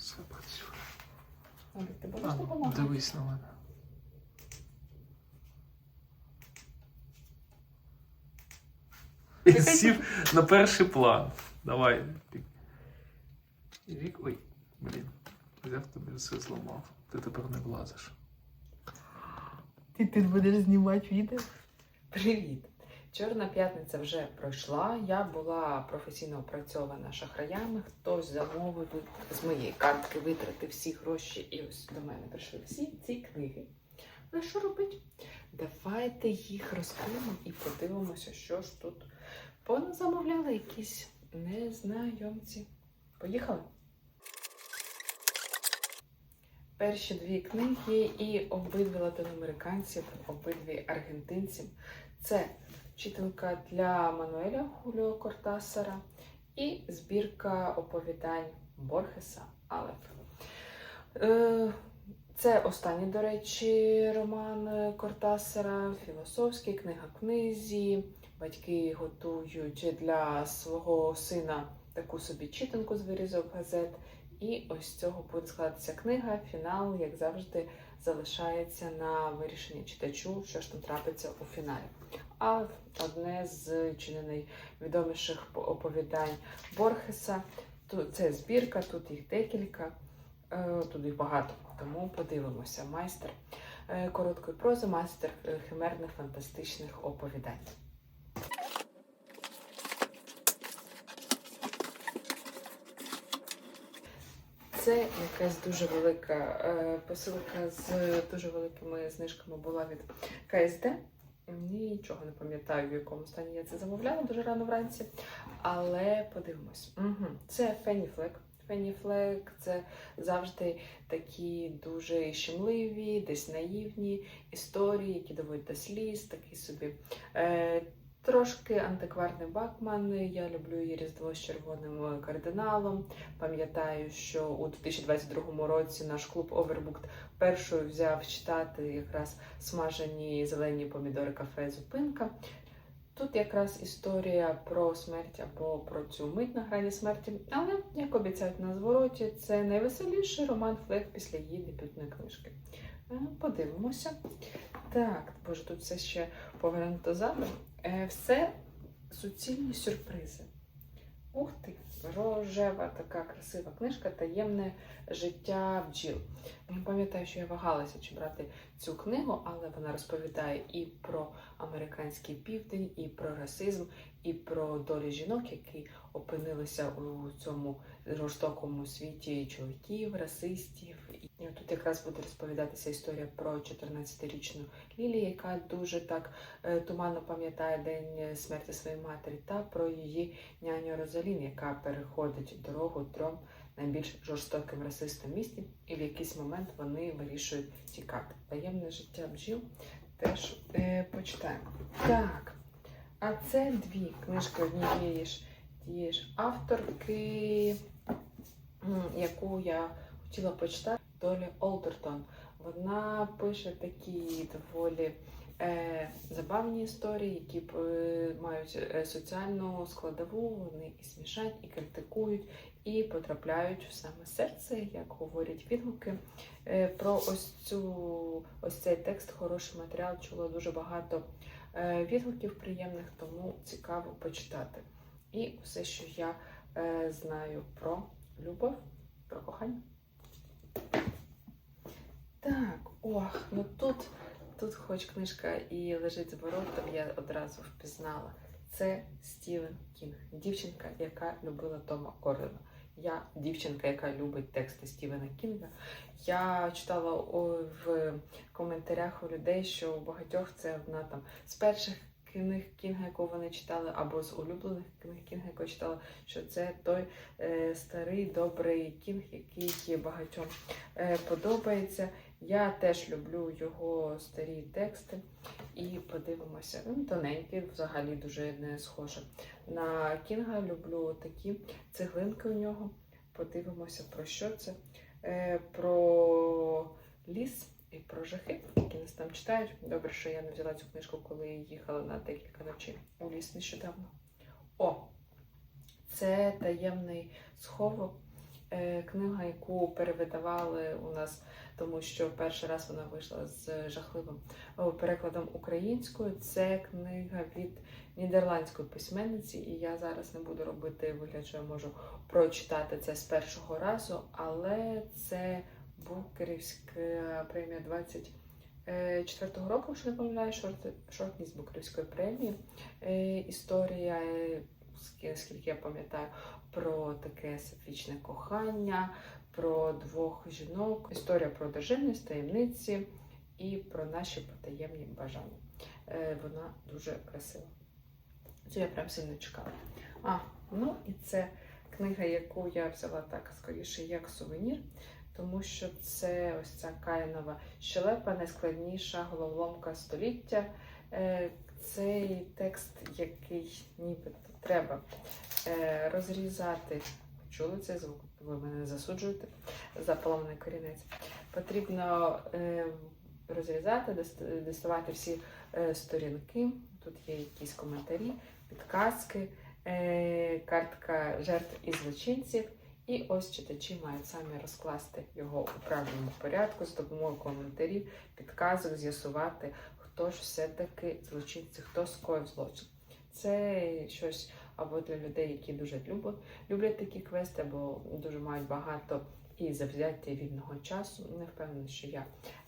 Все працює. Олік, ти будеш допомагати? дивись на мене. Сів на перший план. Давай. Вік, ой, блін. Взяв тобі все зламав. Ти тепер не влазиш. Ти тут будеш знімати відео? Привіт! Чорна п'ятниця вже пройшла. Я була професійно опрацьована шахраями. Хтось замовив з моєї картки витратив всі гроші, і ось до мене прийшли всі ці книги. Ну що робити? Давайте їх розкриємо і подивимося, що ж тут поназамовляли якісь незнайомці. Поїхали? Перші дві книги і обидві латиноамериканців, обидві аргентинців. Це читанка для Мануеля Хуліо Кортасара і збірка оповідань Борхеса Алеф. Е, Це останній, до речі, роман Кортасара, філософський, книга книзі. Батьки готують для свого сина таку собі читанку з вирізок газет. І ось цього буде складатися книга. Фінал, як завжди, залишається на вирішення читачу, що ж там трапиться у фіналі. А одне з чи не найвідоміших оповідань Борхеса. Це збірка, тут їх декілька, е, тут їх багато. Тому подивимося. Майстер е, короткої прози, майстер е, химерних фантастичних оповідань. Це якась дуже велика посилка з дуже великими знижками була від КСД. Нічого не пам'ятаю, в якому стані я це замовляла дуже рано вранці. Але подивимось. Угу. Це Фенні Флек. Фенні Флек це завжди такі дуже щемливі, десь наївні історії, які доводять до сліз, такий собі. Е, Трошки антикварний Бакман. Я люблю її різдво з червоним кардиналом. Пам'ятаю, що у 2022 році наш клуб Overbooked першою взяв читати якраз смажені зелені помідори кафе Зупинка. Тут якраз історія про смерть або про цю мить на грані смерті. Але, як обіцяють на звороті, це найвеселіший роман Флек після її дебютної книжки. Е, Подивимося. Так, боже, тут все ще повернуто задом. Е, Все суцільні сюрпризи. Ух ти! Рожева така красива книжка Таємне життя бджіл. Я пам'ятаю, що я вагалася, чи брати цю книгу, але вона розповідає і про американський південь, і про расизм, і про долі жінок, які опинилися у цьому жорстокому світі чоловіків, расистів. І тут якраз буде розповідатися історія про 14-річну Лілі, яка дуже так е, туманно пам'ятає день смерті своєї матері, та про її няню Розалін, яка переходить дорогу трьом найбільш жорстоким расистам місті, і в якийсь момент вони вирішують тікати. Таємне життя бджіл теж е, почитаємо. Так, а це дві книжки однієї ж тієї ж авторки, яку я хотіла почитати, Долі Олдертон. Вона пише такі доволі е, забавні історії, які е, мають е, соціальну складову, вони і смішать, і критикують, і потрапляють в саме серце, як говорять відгуки. Е, про ось цю ось цей текст, хороший матеріал, чула дуже багато е, відгуків приємних, тому цікаво почитати. І все, що я е, знаю про любов, про кохання. Так, ох, ну тут, тут хоч книжка і лежить з воротом, я одразу впізнала. Це Стівен Кінг, дівчинка, яка любила Тома Кордена. Я дівчинка, яка любить тексти Стівена Кінга. Я читала в коментарях у людей, що у багатьох це одна там з перших книг Кінга, яку вони читали, або з улюблених книг Кінга, яку читала, що це той е, старий добрий кінг, який багатьом е, подобається. Я теж люблю його старі тексти і подивимося. Він тоненький, взагалі дуже не схоже. На Кінга люблю такі цеглинки у нього. Подивимося, про що це. Е, про ліс і про жахи, які нас там читають. Добре, що я не взяла цю книжку, коли їхала на декілька ночей у ліс нещодавно. О! Це таємний сховок Е, Книга, яку перевидавали у нас, тому що перший раз вона вийшла з жахливим перекладом українською. Це книга від нідерландської письменниці, і я зараз не буду робити вигляд, що я можу прочитати це з першого разу, але це Букерівська премія 24-го року, якщо не помиляю, шорт- шортліст Букерівської премії. Е, Історія, е, скільки я пам'ятаю, про таке сафічне кохання, про двох жінок, історія про державність, таємниці і про наші потаємні бажання. Е, Вона дуже красива. Це я прям сильно чекала. А, ну і це книга, яку я взяла так скоріше як сувенір, тому що це ось ця Каїнова щелепа, найскладніша головоломка століття. Е, Цей текст, який нібито треба е, розрізати. Чули цей звук? Ви мене засуджуєте за поламаний корінець. Потрібно е, розрізати, доставати всі сторінки. Тут є якісь коментарі, підказки, картка жертв і злочинців. І ось читачі мають самі розкласти його у правильному порядку з допомогою коментарів, підказок, з'ясувати, хто ж все-таки злочинці, хто скоїв злочин. Це щось або для людей, які дуже люблять, люблять такі квести, або дуже мають багато і завзяття вільного часу. Не впевнена, що я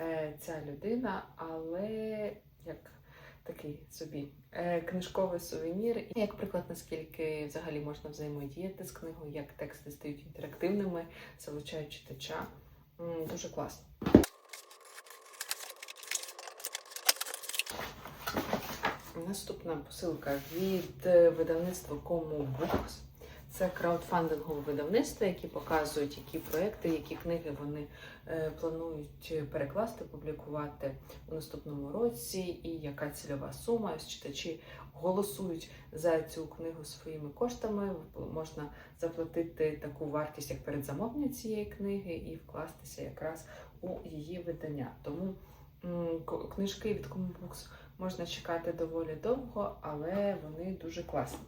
е, ця людина, але як такий собі е, книжковий сувенір, як приклад, наскільки взагалі можна взаємодіяти з книгою, як тексти стають інтерактивними, залучають читача. Дуже класно. Наступна посилка від видавництва Como Books. Це краудфандингове видавництво, які показують, які проекти, які книги вони е, планують перекласти, публікувати у наступному році, і яка цільова сума. Ось читачі голосують за цю книгу своїми коштами. Можна заплатити таку вартість, як передзамовлення цієї книги, і вкластися якраз у її видання. Тому книжки від Books можна чекати доволі довго, але вони дуже класні.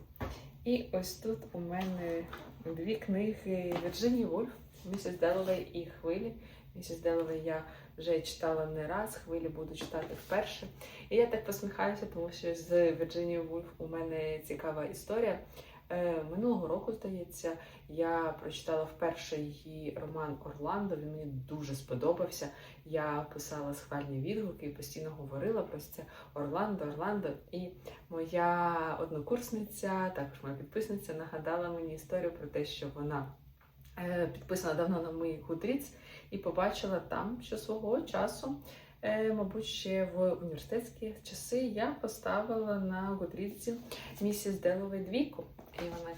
І ось тут у мене дві книги Вірджинії Вульф, Місіс Деловей і Хвилі. Місіс Деловей я вже читала не раз, хвилі буду читати вперше. І я так посміхаюся, тому що з Вірджинією Вульф у мене цікава історія. Е, Минулого року, здається, я прочитала вперше її роман Орландо. Він мені дуже сподобався. Я писала схвальні відгуки і постійно говорила про це Орландо, Орландо. І моя однокурсниця, також моя підписниця, нагадала мені історію про те, що вона е, підписана давно на мій Goodreads і побачила там, що свого часу, мабуть, ще в університетські часи я поставила на Goodreads місіс Деловей двійку. І вона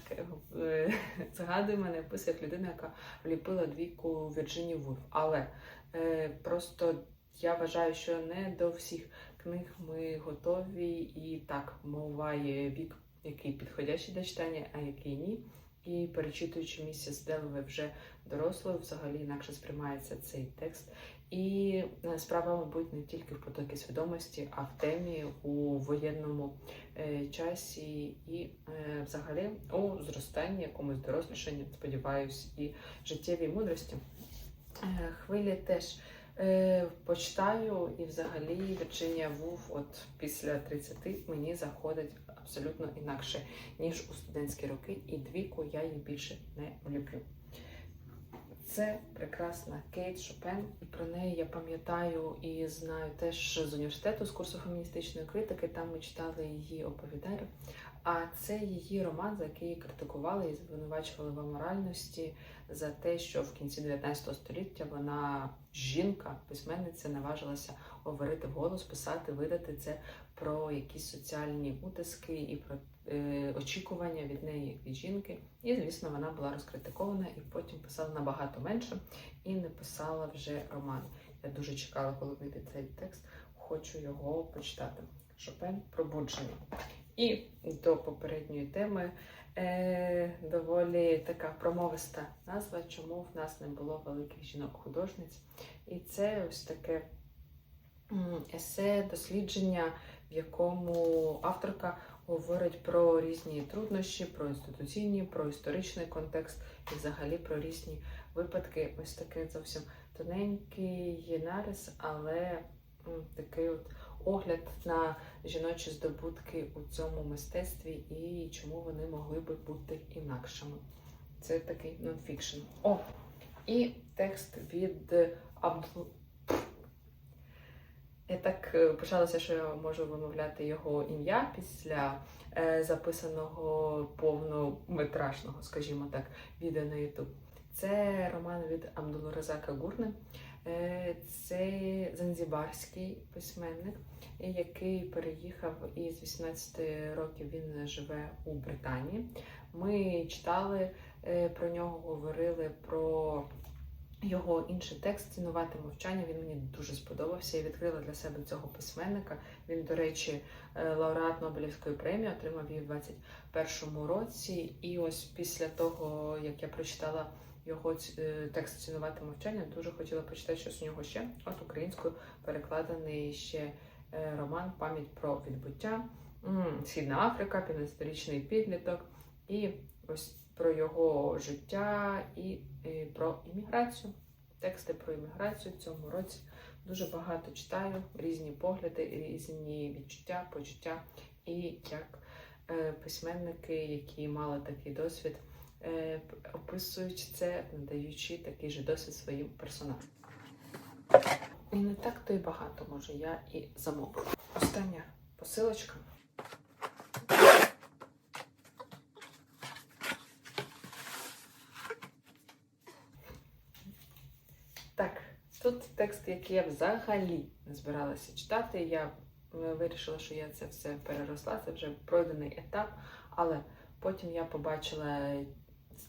е, згадує мене, описує як людина, яка вліпила двійку Вірджині Вульф. Але е, просто я вважаю, що не до всіх книг ми готові, і так буває вік, який підходящий для читання, а який ні. І перечитуючи місіс Делове вже дорослою, взагалі інакше сприймається цей текст. І е, справа, мабуть, не тільки в потокі свідомості, а в темі у воєнному е, часі і е, взагалі у зростанні, якомусь дорослішанні, сподіваюсь, і життєвій мудрості. Хвилі теж почитаю, і взагалі Вірджинія Вуф, от після 30 мені заходить абсолютно інакше, ніж у студентські роки, і двійку я її більше не влюблю. Це прекрасна Кейт Шопен, і про неї я пам'ятаю і знаю теж з університету з курсу феміністичної критики. Там ми читали її оповідання. А це її роман, за який критикували і звинувачували в аморальності за те, що в кінці 19 століття вона жінка, письменниця, наважилася говорити вголос, писати, видати це про якісь соціальні утиски і про е, очікування від неї як від жінки. І, звісно, вона була розкритикована і потім писала набагато менше і не писала вже роман. Я дуже чекала, коли вийде цей текст. Хочу його почитати. Шопен пробудження. І до попередньої теми е, доволі така промовиста назва, чому в нас не було великих жінок-художниць. І це ось таке есе, дослідження, в якому авторка говорить про різні труднощі, про інституційні, про історичний контекст і взагалі про різні випадки ось такий зовсім тоненький нарис, але такий от огляд на жіночі здобутки у цьому мистецтві і чому вони могли би бути інакшими. Це такий нонфікшн. О, і текст від Абдул. Так е, пишалася, що я можу вимовляти його ім'я після е, записаного повнометражного, скажімо так, відео на YouTube. Це роман від Абдулразака Гурни. Е, Це занзібарський письменник, який переїхав і з 18 років він живе у Британії. Ми читали про нього, говорили про його інший текст Цінувати мовчання. Він мені дуже сподобався. Я відкрила для себе цього письменника. Він, до речі, е, лауреат Нобелівської премії, отримав її в 21-му році. І ось після того, як я прочитала його е, текст Цінувати мовчання, дуже хотіла почитати щось у нього ще. От українською перекладений ще е, роман Пам'ять про відбуття. Східна Африка, 15-річний підліток. І ось про його життя і, про імміграцію. Тексти про імміграцію в цьому році дуже багато читаю, різні погляди, різні відчуття, почуття, і як е, письменники, які мали такий досвід, е, описують це, надаючи такий же досвід своїм персонажам. І не так то й багато, може, я і замовила. Остання посилочка. Так, тут текст, який я взагалі не збиралася читати. Я е, вирішила, що я це все переросла, це вже пройдений етап. Але потім я побачила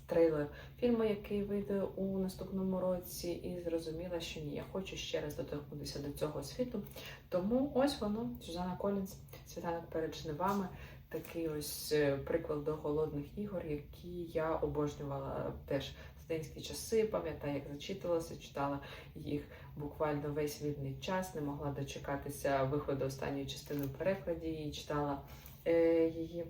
трейлер фільму, який вийде у наступному році, і зрозуміла, що ні, я хочу ще раз доторкнутися до цього світу. Тому ось воно, Сюзанна Колінс, світанок перед жнивами. Такий ось е, приклад до голодних ігор, які я обожнювала теж студентські часи. Пам'ятаю, як зачитувалася, читала їх буквально весь вільний час, не могла дочекатися виходу останньої частини в перекладі і читала е, її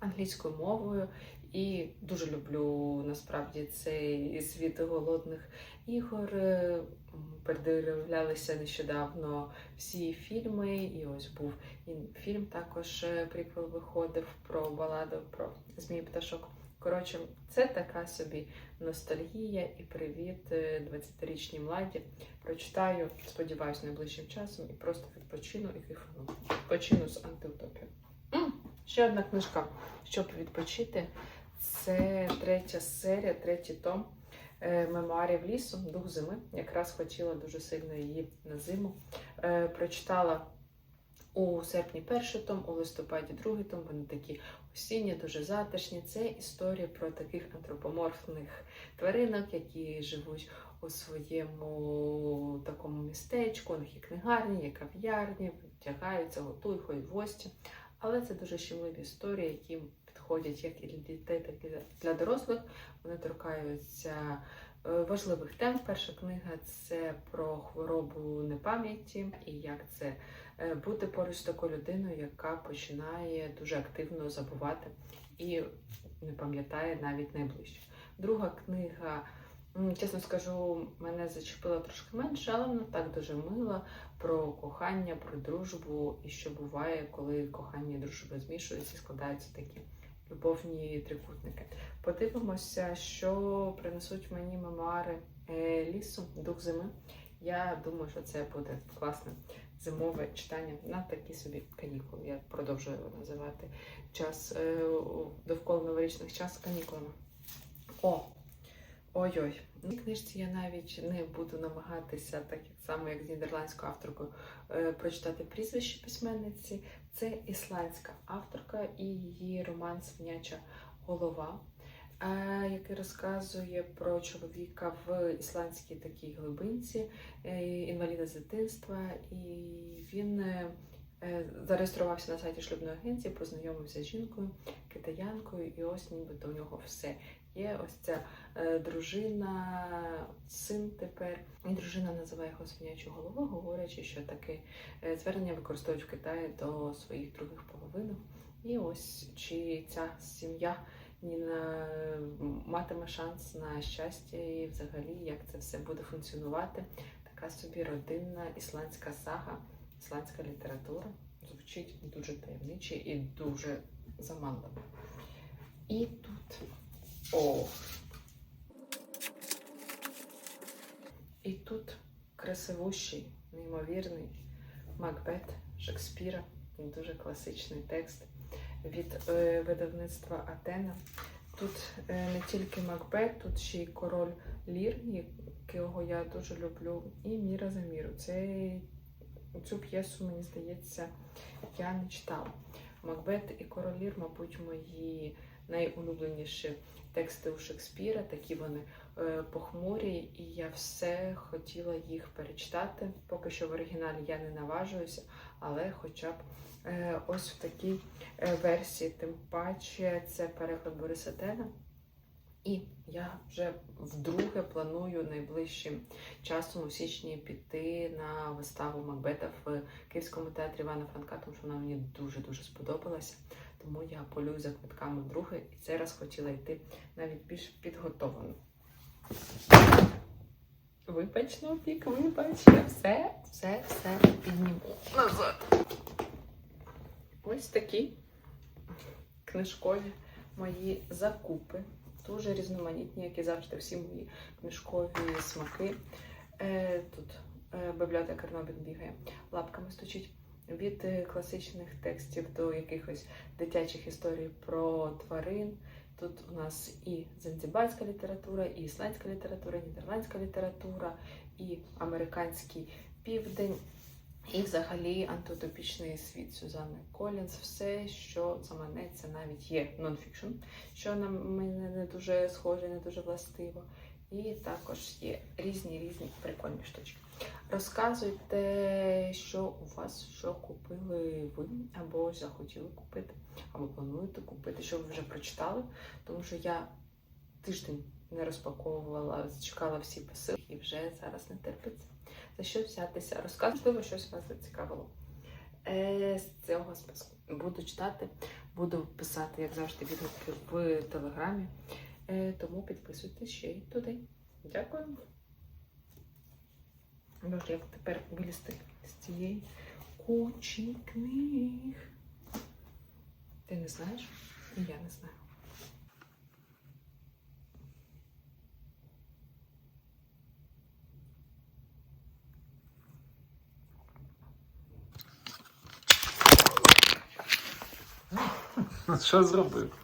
англійською мовою. І дуже люблю насправді цей світ голодних ігор. Е, Передивлялися нещодавно всі фільми, і ось був і фільм також е, приквел виходив про баладу про Змій Пташок. Коротше, це така собі ностальгія і привіт е, 20-річній младі. Прочитаю, сподіваюся, найближчим часом і просто відпочину і кайфану. Відпочину з антиутопією. Ще одна книжка, щоб відпочити. Це третя серія, третій том е, мемуарів лісу, дух зими. Якраз хотіла дуже сильно її на зиму. Е, Прочитала у серпні перший том, у листопаді другий том. Вони такі осінні, дуже затишні. Це історія про таких антропоморфних тваринок, які живуть у своєму такому містечку. У них є книгарні, є кав'ярні, вдягаються, готують, ходять в гості. Але це дуже щемливі історії, які підходять як і для дітей, так і для дорослих. Вони торкаються важливих тем. Перша книга це про хворобу непам'яті і як це е, бути поруч з такою людиною, яка починає дуже активно забувати і не пам'ятає навіть найближче. Друга книга, чесно скажу, мене зачепила трошки менше, але вона так дуже мила про кохання, про дружбу і що буває, коли кохання і дружба змішуються і складаються такі любовні трикутники. Подивимося, що принесуть мені мемуари е, лісу, дух зими. Я думаю, що це буде класне зимове читання на такі собі канікули. Я продовжую називати час е, довкола новорічних час канікулами. О! Ой-ой, цій книжці я навіть не буду намагатися, так як само як з нідерландською авторкою, е, прочитати прізвище письменниці. Це ісландська авторка і її роман Свиняча голова, е, який розказує про чоловіка в ісландській такій глибинці, е, інваліда з дитинства, і він е, зареєструвався на сайті шлюбної агенції, познайомився з жінкою, китаянкою, і ось нібито у нього все. Є ось ця е, дружина, син тепер. І дружина називає його свинячою головою, говорячи, що таке е, звернення використовують в Китаї до своїх других половинок. І ось чи ця сім'я ні на матиме шанс на щастя і взагалі як це все буде функціонувати. Така собі родинна ісландська сага, ісландська література. Звучить дуже таємниче і дуже заманливо. І тут. О! І тут красивущий, неймовірний Макбет Шекспіра. Дуже класичний текст від е, видавництва Атена. Тут е, не тільки Макбет, тут ще й король Лір, якого я дуже люблю, і Міра за міру. Це цю п'єсу, мені здається, я не читала. Макбет і король Лір, мабуть, мої найулюбленіші тексти у Шекспіра. Такі вони е, похмурі, і я все хотіла їх перечитати. Поки що в оригіналі я не наважуюся, але хоча б е, ось в такій е, версії, тим паче це переклад Бориса Тена. І я вже вдруге планую найближчим часом у січні піти на виставу Макбета в Київському театрі Івана Франка, тому що вона мені дуже-дуже сподобалася. Тому я полюю за квитками вдруге і цей раз хотіла йти навіть більш підготовлено. Вибач, Новік, вибач, я все, все, все підніму назад. Ось такі книжкові мої закупи. Дуже різноманітні, як і завжди, всі мої книжкові смаки. Е, тут е, бібліотека Робін бігає, лапками стучить. Від е, класичних текстів до якихось дитячих історій про тварин. Тут у нас і занзібарська література, і ісландська література, і нідерландська література, і американський південь, і взагалі антиутопічний світ Сюзанни Колінс. Все, що заманеться, навіть є нонфікшн, що на мене не дуже схоже, не дуже властиво. І також є різні різні прикольні штучки. Розказуйте, що у вас, що купили ви, або захотіли купити, або плануєте купити, що ви вже прочитали. Тому що я тиждень не розпаковувала, чекала всі посилки і вже зараз не терпиться. За що взятися? Розказуйте, можливо, щось вас зацікавило. Е, з цього списку буду читати, буду писати, як завжди, відгуки в телеграмі. Е, тому підписуйтесь ще й туди. Дякую. Боже, як тепер вилізти з цієї кучі книг. Ти не знаєш? І я не знаю. Що зробив?